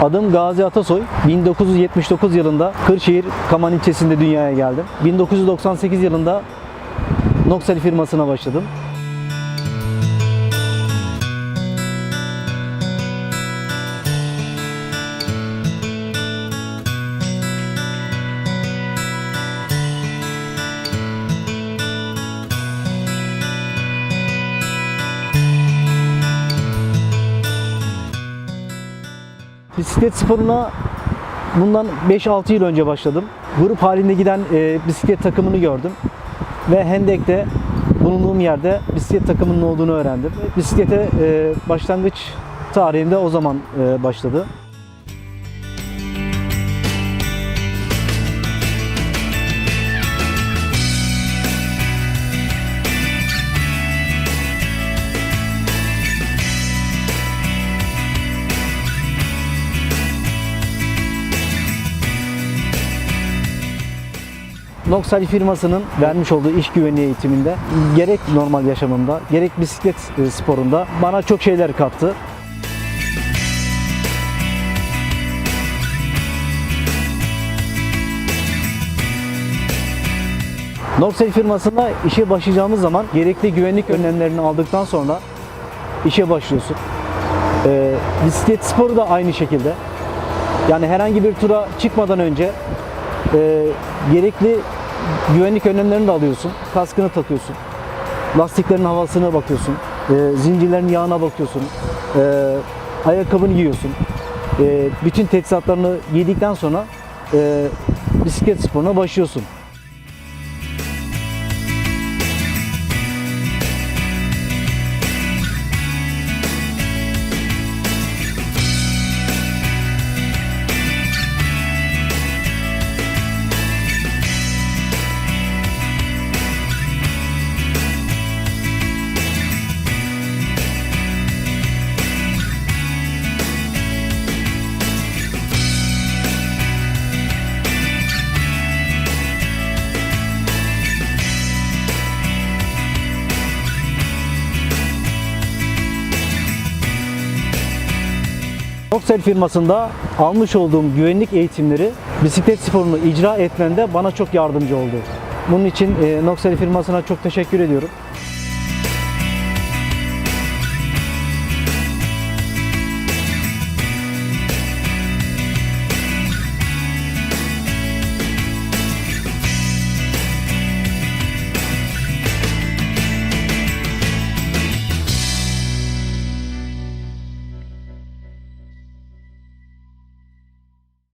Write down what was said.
Adım Gazi Atasoy. 1979 yılında Kırşehir Kaman ilçesinde dünyaya geldim. 1998 yılında Noxel firmasına başladım. Bisiklet sporuna bundan 5-6 yıl önce başladım. Grup halinde giden e, bisiklet takımını gördüm. Ve Hendek'te bulunduğum yerde bisiklet takımının olduğunu öğrendim. Bisiklete e, başlangıç tarihinde o zaman e, başladı. Noxal firmasının vermiş olduğu iş güvenliği eğitiminde gerek normal yaşamımda gerek bisiklet e, sporunda bana çok şeyler kattı. Noxel firmasında işe başlayacağımız zaman gerekli güvenlik önlemlerini aldıktan sonra işe başlıyorsun. Ee, bisiklet sporu da aynı şekilde. Yani herhangi bir tura çıkmadan önce e, gerekli güvenlik önlemlerini de alıyorsun. Kaskını takıyorsun. Lastiklerin havasına bakıyorsun. E, zincirlerin yağına bakıyorsun. E, ayakkabını giyiyorsun. E, bütün teçhizatlarını giydikten sonra e, bisiklet sporuna başlıyorsun. Noxel firmasında almış olduğum güvenlik eğitimleri bisiklet sporunu icra etmemde bana çok yardımcı oldu. Bunun için e, Noxel firmasına çok teşekkür ediyorum.